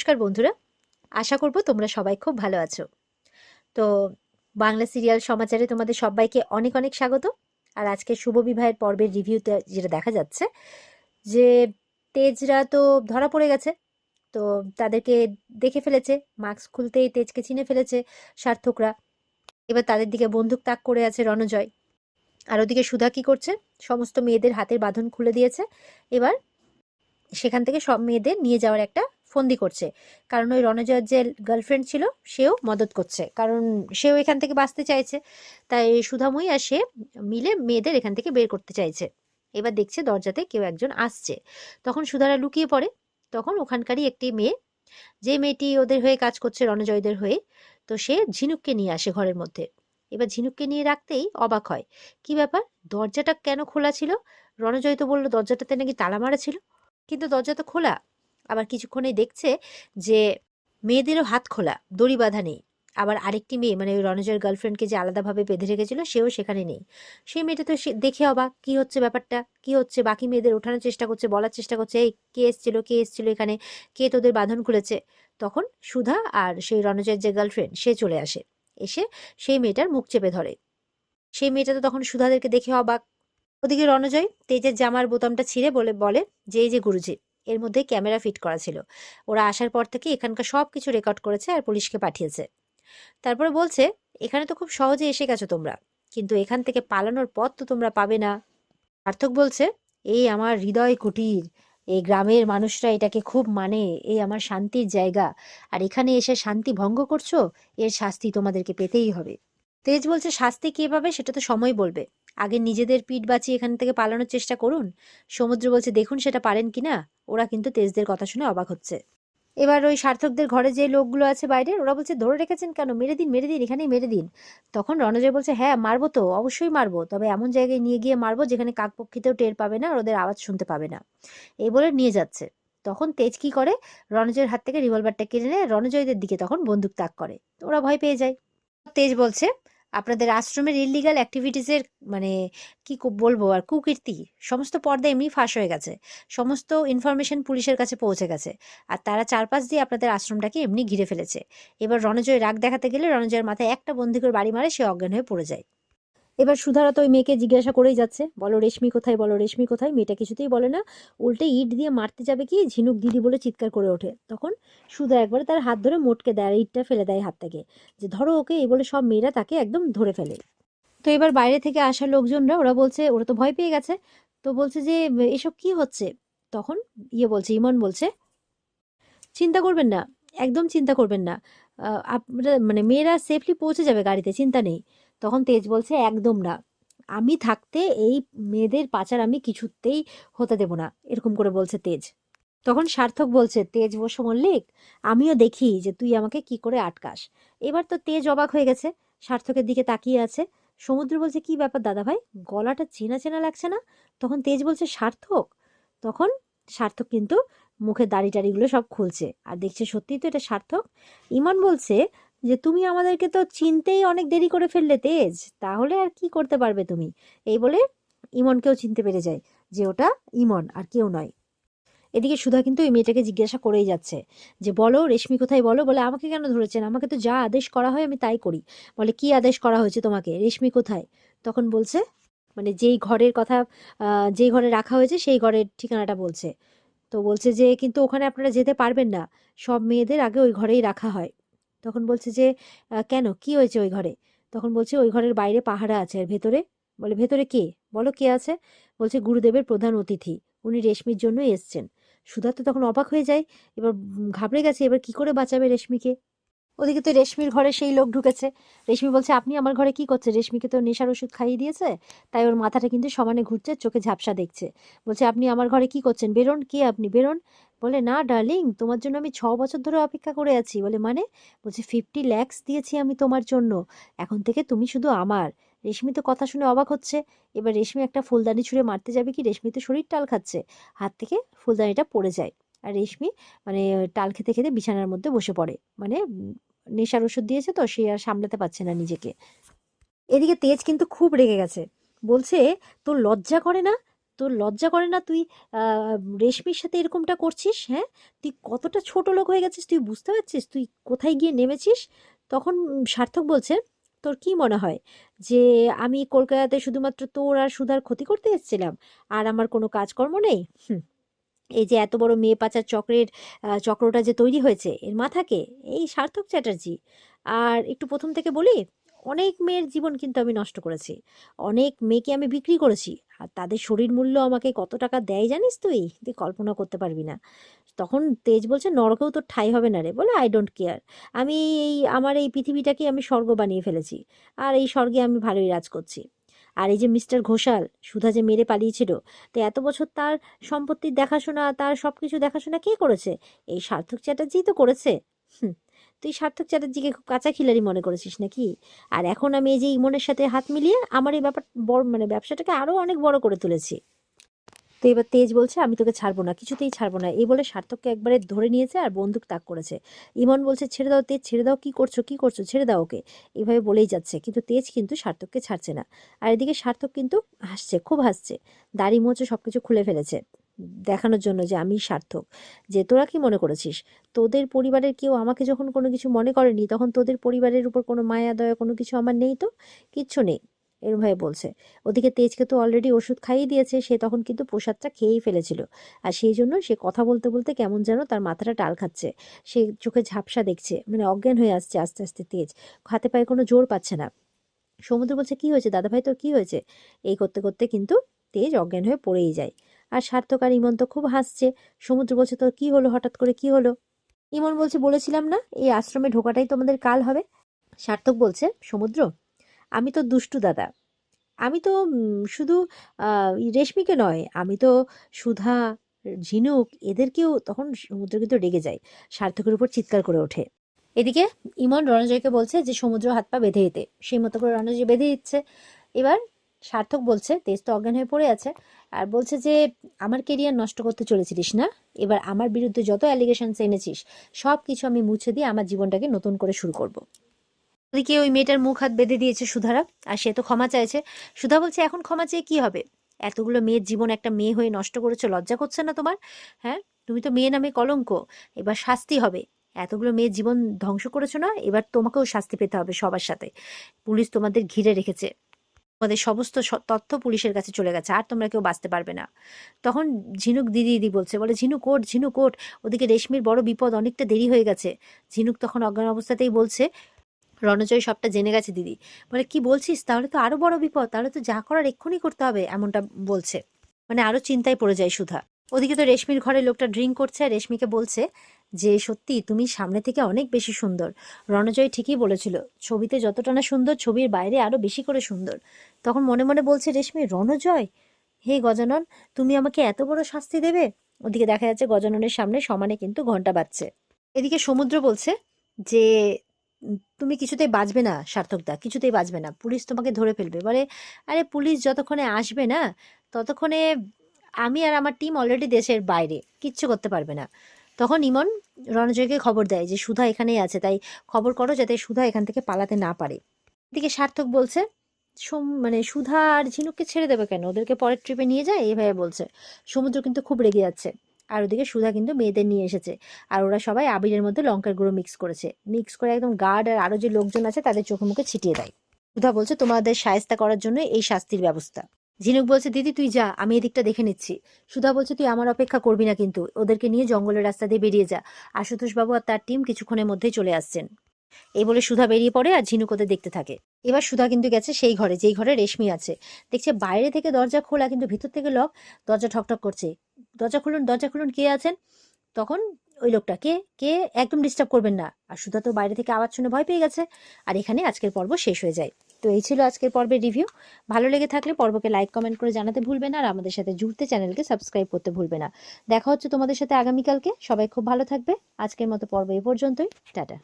নমস্কার বন্ধুরা। আশা করব তোমরা সবাই খুব ভালো আছো। তো বাংলা সিরিয়াল সমাচারে তোমাদের সবাইকে অনেক অনেক স্বাগত। আর আজকে শুভ বিবাহের পর্বের রিভিউতে যেটা দেখা যাচ্ছে যে তেজরা তো ধরা পড়ে গেছে। তো তাদেরকে দেখে ফেলেছে, মাস্ক খুলতেই তেজকে চিনে ফেলেছে সার্থকরা। এবার তাদের দিকে বন্দুক তাক করে আছে রণজয়। আর ওদিকে সুধা কি করছে? সমস্ত মেয়েদের হাতের বাঁধন খুলে দিয়েছে। এবার সেখান থেকে সব মেয়েদের নিয়ে যাওয়ার একটা ফন্দি করছে। কারণ ওই রণজয়ের যে গার্লফ্রেন্ড ছিল, সেও মদত করছে। কারণ সেও এখান থেকে বাঁচতে চাইছে। তাই সুধাময়ী আর সে মিলে মেয়েদের এখান থেকে বের করতে চাইছে। এবার দেখছে দরজাতে কেউ একজন আসছে। তখন সুধারা লুকিয়ে পড়ে। তখন ওখানকারই একটি মেয়ে, যে মেয়েটি ওদের হয়ে কাজ করছে রণজয়দের হয়ে, তো সে ঝিনুককে নিয়ে আসে ঘরের মধ্যে। এবার ঝিনুককে নিয়ে রাখতেই অবাক হয়। কি ব্যাপার? দরজাটা কেন খোলা ছিল? রণজয় তো বলল, দরজাটাতে নাকি তালা মারা ছিল। কিন্তু দরজা তো খোলা। আবার কিছুক্ষণেই দেখছে যে মেয়েদেরও হাত খোলা, দড়ি বাঁধা নেই। আবার আরেকটি মেয়ে মানে ওই রণজয়ের গার্লফ্রেন্ডকে যে আলাদাভাবে বেঁধে রেখেছিল, সেও সেখানে নেই। সেই মেয়েটা তো দেখে অবাক, কি হচ্ছে ব্যাপারটা? কি হচ্ছে? বাকি মেয়েদের ওঠানোর চেষ্টা করছে, বলার চেষ্টা করছে, এই, কে এসছিল? কে এসছিল এখানে? কে তোদের বাঁধন খুলেছে? তখন সুধা আর সেই রণজয়ের যে গার্লফ্রেন্ড সে চলে আসে। এসে সেই মেয়েটার মুখ চেপে ধরে। সেই মেয়েটা তো তখন সুধাদেরকে দেখে অবাক। ওদিকে রণজয় তেজের জামার বোতামটা ছিঁড়ে বলে বলে, যে, এই যে গুরুজি এর মধ্যে ক্যামেরা ফিট করা ছিল। ওরা আসার পর থেকে এখানকার সব কিছু রেকর্ড করেছে আর পুলিশকে পাঠিয়েছে। তারপরে বলছে, এখানে তো খুব সহজে এসে গেছো তোমরা, কিন্তু এখান থেকে পালানোর পথ তো তোমরা পাবে না। সার্থক বলছে, এই আমার হৃদয় কুটির, এই গ্রামের মানুষরা এটাকে খুব মানে এই আমার শান্তির জায়গা। আর এখানে এসে শান্তি ভঙ্গ করছ, এর শাস্তি তোমাদেরকে পেতেই হবে। তেজ বলছে, শাস্তি কে পাবে সেটা তো সময় বলবে। আগে নিজেদের পিঠ বাঁচিয়ে এখান থেকে পালানোর চেষ্টা করুন। সমুদ্র বলছে, দেখুন সেটা পারেন কি না? ওরা কিন্তু তেজদের কথা শুনে অবাক হচ্ছে। এবার ওই সার্থকদের ঘরে যে লোকগুলো আছে বাইরে ওরা বলছে, ধরে রেখেছেন কেন? মেরে দিন মেরে দিন, এখানেই মেরে দিন। তখন রণজয় বলছে হ্যাঁ মারবো তো, অবশ্যই মারবো, তবে এমন জায়গায় নিয়ে গিয়ে মারবো যেখানে কাকপক্ষিতেও টের পাবে না আর ওদের আওয়াজ শুনতে পাবে না। এই বলে নিয়ে যাচ্ছে। তখন তেজ কি করে? রণজয়ের হাত থেকে রিভলভারটা কেড়ে নেয়, রণজয়দের দিকে তখন বন্দুক তাক করে। ওরা ভয় পেয়ে যায়। তেজ বলছে আপনাদের আশ্রমের ইলিগাল অ্যাক্টিভিটিসের মানে কি বলব আর কুকীর্তি, সমস্ত পর্দা এমনি ফাঁস হয়ে গেছে। সমস্ত ইনফরমেশন পুলিশের কাছে পৌঁছে গেছে। আর তারা চারপাশ দিয়ে আপনাদের আশ্রমটাকে এমনি ঘিরে ফেলেছে। এবার রণজয় রাগ দেখাতে গেলে রণজয়ের মাথায় একটা বন্ধুকের বাড়ি মারে সে অজ্ঞান হয়ে পড়ে যায়। এবার সুধারা তো ওই মেয়েকে জিজ্ঞাসা করেই যাচ্ছে, বলো রেশমি কোথায়, বলো রেশমি কোথায়? মেয়েটা কিছুতেই বলে না, উল্টে ইট দিয়ে মারতে যাবে কি? ঝিনুক দিদি বলে চিৎকার করে ওঠে। তখন সুধা একবারে তার হাত ধরে মোটকে দেয় ইটটা ফেলে দেয় হাত থেকে। যে ধরো ওকে, এই বলে সব মেয়েরা তাকে একদম ধরে ফেলে। তো এবার বাইরে থেকে আসা লোকজনরা, ওরা বলছে, ওরা তো ভয় পেয়ে গেছে। তো বলছে যে, এসব কি হচ্ছে? তখন ইয়ে বলছে, ইমন বলছে, চিন্তা করবেন না, একদম চিন্তা করবেন না। আপনারা মানে মেয়েরা সেফলি পৌঁছে যাবে গাড়িতে, চিন্তা নেই। তখন তেজ বলছে, একদম না। আমি থাকতে এই মেয়েদের পাচার আমি কিছুতেই হতে দেব না। এরকম করে বলছে তেজ। তখন সার্থক বলছে, তেজ বসু মল্লিক, আমিও দেখি যে তুই আমাকে কি করে আটকাস। এবার তো তেজ অবাক হয়ে গেছে, সার্থকের দিকে তাকিয়ে আছে। সমুদ্র বলছে, কি ব্যাপার দাদা ভাই? গলাটা চেনা চেনা লাগছে না? তখন তেজ বলছে, সার্থক? তখন সার্থক কিন্তু মুখে দাড়ি টাড়িগুলো সব খুলছে। আর দেখছে, সত্যিই তো এটা সার্থক? ইমান বলছে যে, তুমি আমাদেরকে তো চিনতেই অনেক দেরি করে ফেললে তেজ, তাহলে আর কি করতে পারবে তুমি? এই বলে ইমনকেও চিনতে পেরে যায় যে, ওটা ইমন আর কেউ নয়। এদিকে সুধা কিন্তু এই মেয়েটাকে জিজ্ঞাসা করেই যাচ্ছে যে, বলো, রেশমি কোথায় বলো? বলে, আমাকে কেন ধরেছেন? আমাকে তো যা আদেশ করা হয় আমি তাই করি। বলে, কি আদেশ করা হয়েছে তোমাকে? রেশমি কোথায়? তখন বলছে মানে যেই ঘরের কথা যেই ঘরে রাখা হয়েছে সেই ঘরের ঠিকানাটা বলছে। তো বলছে যে, কিন্তু ওখানে আপনারা যেতে পারবেন না। সব মেয়েদের আগে ওই ঘরেই রাখা হয়। তখন বলছে যে কেন? কি হয়েছে ওই ঘরে? তখন বলছে, ওই ঘরের বাইরে পাহারা আছে আর ভেতরে। বলে, ভেতরে কে? বলো কে আছে? বলছে, গুরুদেবের প্রধান অতিথি। উনি রেশমির জন্যই এসছেন। সুধা তো তখন অবাক হয়ে যায়, এবার ঘাবড়ে গেছে, এবার কি করে বাঁচাবে রেশমিকে? ওদিকে তো রেশমির ঘরে সেই লোক ঢুকেছে। রেশমি বলছে, আপনি আমার ঘরে কি করছে রেশমিকে তো নেশার ওষুধ খাইয়ে দিয়েছে, তাই ওর মাথাটা কিন্তু সমানে ঘুরছে, চোখে ঝাপসা দেখছে। বলছে, আপনি আমার ঘরে কি করছেন? বেরোন, কে আপনি? বেরোন। বলে, না, ডার্লিং, তোমার জন্য আমি ছ বছর ধরে অপেক্ষা করে আছি। বলে মানে? বলছে, ফিফটি ল্যাক্স দিয়েছি আমি তোমার জন্য। এখন থেকে তুমি শুধু আমার। রেশমি তো কথা শুনে অবাক হচ্ছে। এবার রেশমি একটা ফুলদানি ছুঁড়ে মারতে যাবে কি? রেশমি তো শরীর টাল খাচ্ছে। হাত থেকে ফুলদানিটা পড়ে যায়। আর রেশমি মানে টাল খেতে খেতে বিছানার মধ্যে বসে পড়ে। মানে নেশার ওষুধ দিয়েছে তো, সে আর সামলাতে পারছে না নিজেকে। এদিকে তেজ কিন্তু খুব রেগে গেছে। বলছে, তোর লজ্জা করে না? তোর লজ্জা করে না তুই রেশমির সাথে এরকমটা করছিস হ্যাঁ? তুই কতটা ছোট লোক হয়ে গেছিস, তুই বুঝতে পারছিস? তুই কোথায় গিয়ে নেমেছিস? তখন সার্থক বলছে, তোর কি মনে হয় যে, আমি কলকাতাতে শুধুমাত্র তোর আর সুধার ক্ষতি করতে এসেছিলাম? আর আমার কোনো কাজকর্ম নেই? হুম। এই যে এত বড় মেয়ে পাচার চক্রের চক্রটা যে তৈরি হয়েছে, এর মাথাকে এই সার্থক চ্যাটার্জি। আর একটু প্রথম থেকে বলি, অনেক মেয়ের জীবন কিন্তু আমি নষ্ট করেছি। অনেক মেয়েকে আমি বিক্রি করেছি। আর তাদের শরীর মূল্য আমাকে কত টাকা দেয় জানিস তুই? তুই কল্পনা করতে পারবি না। তখন তেজ বলছে, নরকেও তোর ঠাই হবে না রে। বলে আই ডোন্ট কেয়ার আমি এই, আমার এই পৃথিবীটাকে আমি স্বর্গ বানিয়ে ফেলেছি। আর এই স্বর্গে আমি ভালোই রাজ করছি। আর এই যে মিস্টার ঘোষাল, সুধা যে মেরে পালিয়েছিল, তো এত বছর তার সম্পত্তির দেখাশোনা, তার সব কিছু দেখাশোনা কে করেছে? এই সার্থক চ্যাটার্জি তো করেছে। হুম তুই সার্থক চ্যাটার্জিকে খুব কাঁচা খিলারি মনে করেছিস নাকি? আর এখন আমি এই যে ইমনের সাথে হাত মিলিয়ে আমার এই ব্যাপার বড় মানে ব্যবসাটাকে আরও অনেক বড় করে তুলেছি। তো এবার তেজ বলছে, আমি তোকে ছাড়বো না, কিছুতেই ছাড়বো না। এই বলে সার্থককে একবারে ধরে নিয়েছে আর বন্দুক তাক করেছে। ইমন বলছে, ছেড়ে দাও তেজ, ছেড়ে দাও, কি করছ কি করছ? ছেড়ে দাও ওকে। এইভাবে বলেই যাচ্ছে, কিন্তু তেজ কিন্তু সার্থককে ছাড়ছে না। আর এদিকে সার্থক কিন্তু হাসছে, খুব হাসছে। দাড়ি মোচে সব কিছু খুলে ফেলেছে, দেখানোর জন্য যে আমি সার্থক। যে তোরা কি মনে করেছিস? তোদের পরিবারের কেউ আমাকে যখন কোনো কিছু মনে করেনি, তখন তোদের পরিবারের উপর কোনো মায়া, দয়া, কোনো কিছু আমার নেই তো? কিচ্ছু নেই। এরমভাবে বলছে। ওদিকে তেজকে তো অলরেডি ওষুধ খাইয়ে দিয়েছে, সে তখন কিন্তু প্রসাদটা খেয়েই ফেলেছিল। আর সেই জন্য সে কথা বলতে বলতে কেমন যেন তার মাথাটা টাল খাচ্ছে। সে চোখে ঝাপসা দেখছে মানে অজ্ঞান হয়ে আসছে আস্তে আস্তে তেজ। হাতে পায়ে কোনো জোর পাচ্ছে না। সমুদ্র বলছে, কি হয়েছে দাদাভাই তোর কি হয়েছে? এই করতে করতে কিন্তু তেজ অজ্ঞান হয়ে পড়েই যায়। আর সার্থক আর ইমন তো খুব হাসছে। সমুদ্র বলছে, তোর কি হলো? হঠাৎ করে কি হলো? ইমন বলছে, বলেছিলাম না, এই আশ্রমে ঢোকাটাই তোমাদের কাল হবে। সার্থক বলছে, সমুদ্র আমি তো দুষ্টু দাদা। আমি তো শুধু রেশমিকে নয়, আমি তো সুধা, ঝিনুক এদেরকেও তখন সমুদ্র কিন্তু রেগে যায় সার্থকের উপর চিৎকার করে ওঠে। এদিকে ইমন রণজয়কে বলছে যে, সমুদ্র হাত পা বেঁধে দিতে। সেই মতো করে রণজয় বেঁধে দিচ্ছে। এবার সার্থক বলছে, তেজ তো অজ্ঞান হয়ে পড়ে আছে, আর বলছে যে, আমার কেরিয়ার নষ্ট করতে চলেছিলিস না? এবার আমার বিরুদ্ধে যত অ্যালিগেশনস এনেছিস সব কিছু আমি মুছে দিয়ে আমার জীবনটাকে নতুন করে শুরু করব। ওদিকে ওই মেয়েটার মুখ হাত বেঁধে দিয়েছে সুধারা? আর সে তো ক্ষমা চাইছে। সুধা বলছে, এখন ক্ষমা চেয়ে কি হবে? এতগুলো মেয়ের জীবন একটা মেয়ে হয়ে নষ্ট করেছ, লজ্জা করছে না তোমার? হ্যাঁ? তুমি তো মেয়ে নামে কলঙ্ক। এবার শাস্তি হবে। এতগুলো মেয়ের জীবন ধ্বংস করেছ না? এবার তোমাকেও শাস্তি পেতে হবে সবার সাথে। পুলিশ তোমাদের ঘিরে রেখেছে। তোমাদের সমস্ত তথ্য পুলিশের কাছে চলে গেছে। আর তোমরা কেউ বাঁচতে পারবে না। তখন ঝিনুক দিদি দিদি বলছে, বলে, ঝিনুক ওঠ ঝিনুক ওঠ। ওদিকে রেশমির বড় বিপদ অনেকটা দেরি হয়ে গেছে। ঝিনুক তখন অজ্ঞান অবস্থাতেই বলছে রণজয় সবটা জেনে গেছে, দিদি। বলে, কি বলছিস? তাহলে তো আরও বড় বিপদ। তাহলে তো যা করার এক্ষুনি করতে হবে, এমনটা বলছে। মানে আরও চিন্তায় পড়ে যায় সুধা। ওদিকে তো রেশমির ঘরে লোকটা ড্রিঙ্ক করছে, আর রেশমিকে বলছে যে, সত্যি, তুমি সামনে থেকে অনেক বেশি সুন্দর। রণজয় ঠিকই বলেছিল, ছবিতে যতটা না সুন্দর, ছবির বাইরে আরও বেশি করে সুন্দর। তখন মনে মনে বলছে, রেশমি, রণজয়? হে গজানন, তুমি আমাকে এত বড় শাস্তি দেবে? ওদিকে দেখা যাচ্ছে, গজাননের সামনে সমানে কিন্তু ঘণ্টা বাজছে। এদিকে সমুদ্র বলছে যে তুমি কিছুতেই বাঁচবে না, সার্থকদা, কিছুতেই বাঁচবে না। পুলিশ তোমাকে ধরে ফেলবে। বলে, আরে, পুলিশ যতক্ষণে আসবে না, ততক্ষণে আমি আর আমার টিম অলরেডি দেশের বাইরে, কিচ্ছু করতে পারবে না। তখন ইমন রণজয়কে খবর দেয় যে, সুধা এখানেই আছে, তাই খবর করো যাতে সুধা এখান থেকে পালাতে না পারে। এদিকে সার্থক বলছে মানে সুধা আর ঝিনুককে ছেড়ে দেবে কেন? ওদেরকে পরের ট্রিপে নিয়ে যায়? এইভাবে বলছে। সমুদ্র কিন্তু খুব রেগে যাচ্ছে। আর ওদিকে সুধা কিন্তু মেয়েদের নিয়ে এসেছে। আর ওরা সবাই আবিরের মধ্যে লঙ্কার গুঁড়ো মিক্স করেছে। মিক্স করে একদম গার্ড আর আরও যে লোকজন আছে তাদের চোখে মুখে ছিটিয়ে দেয়। সুধা বলছে, তোমাদের সায়স্তা করার জন্য এই শাস্তির ব্যবস্থা। ঝিনুক বলছে, দিদি, তুই যা, আমি এদিকটা দেখে নিচ্ছি। সুধা বলছে, তুই আমার অপেক্ষা করবি না কিন্তু। ওদেরকে নিয়ে জঙ্গলের রাস্তা দিয়ে বেরিয়ে যা। আশুতোষ বাবু আর তার টিম কিছুক্ষণের মধ্যেই চলে আসছেন। এই বলে সুধা বেরিয়ে পড়ে আর ঝিনুক ওদের দেখতে থাকে। এবার সুধা কিন্তু গেছে সেই ঘরে, যেই ঘরে রেশমি আছে। দেখছে বাইরে থেকে দরজা খোলা, কিন্তু ভিতর থেকে লক দরজা ঠকঠক করছে। দরজা খুলুন দরজা খুলুন, কে আছেন? তখন ওই লোকটা, কে? কে? একদম ডিস্টার্ব করবেন না। আর সুধা তো বাইরে থেকে আওয়াজ শুনে ভয় পেয়ে গেছে। আর এখানে আজকের পর্ব শেষ হয়ে যায়। তো এই ছিল আজকের পর্বের রিভিউ ভালো লেগে থাকলে পর্বকে লাইক কমেন্ট করে জানাতে ভুলবে না। আর আমাদের সাথে জুড়তে চ্যানেলকে সাবস্ক্রাইব করতে ভুলবে না। দেখা হচ্ছে তোমাদের সাথে আগামীকালকে। সবাই খুব ভালো থাকবে। আজকের মতো পর্ব এই পর্যন্তই। টাটা।